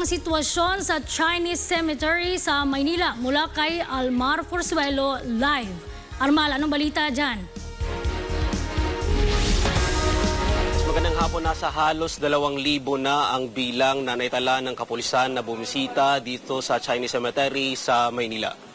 ang sitwasyon sa Chinese Cemetery sa Maynila mula kay Almar Forzuelo live. Armal, anong balita dyan? Magandang hapon, nasa halos 2,000 na ang bilang na naitala ng kapulisan na bumisita dito sa Chinese Cemetery sa Maynila.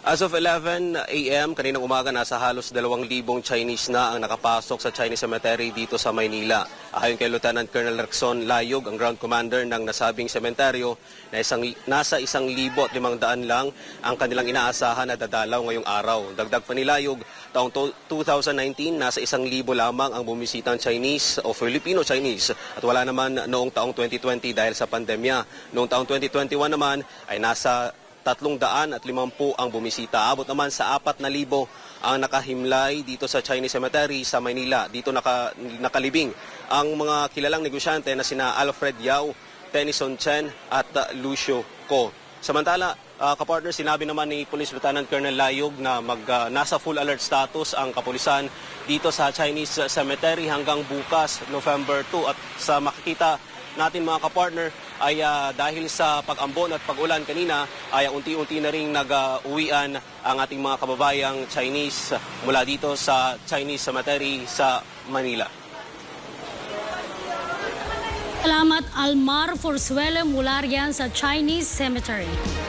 As of 11 a.m. kaninang umaga, nasa halos 2,000 Chinese na ang nakapasok sa Chinese Cemetery dito sa Maynila. Ayon kay Lieutenant Colonel Rexon Layog, ang ground commander ng nasabing sementeryo, na isang, nasa 1,500 lang ang kanilang inaasahan na dadalaw ngayong araw. Dagdag pa ni Layog, taong to- 2019, nasa 1,000 lamang ang bumisitang Chinese o Filipino-Chinese at wala naman noong taong 2020 dahil sa pandemya. Noong taong 2021 naman ay nasa tatlong daan at limampu ang bumisita. Abot naman sa apat na libo ang nakahimlay dito sa Chinese Cemetery sa Maynila. Dito naka, nakalibing ang mga kilalang negosyante na sina Alfred Yao, Tennyson Chen at uh, Lucio Ko. Samantala, uh, kapartner, sinabi naman ni Police Lieutenant Colonel Layog na mag, uh, nasa full alert status ang kapulisan dito sa Chinese Cemetery hanggang bukas, November 2. At sa makikita natin mga kapartner ay ah, dahil sa pag-ambon at pag-ulan kanina ay unti-unti na rin nag-uwian ang ating mga kababayang Chinese mula dito sa Chinese Cemetery sa Manila. Salamat Almar Forzuelo mula riyan sa Chinese Cemetery.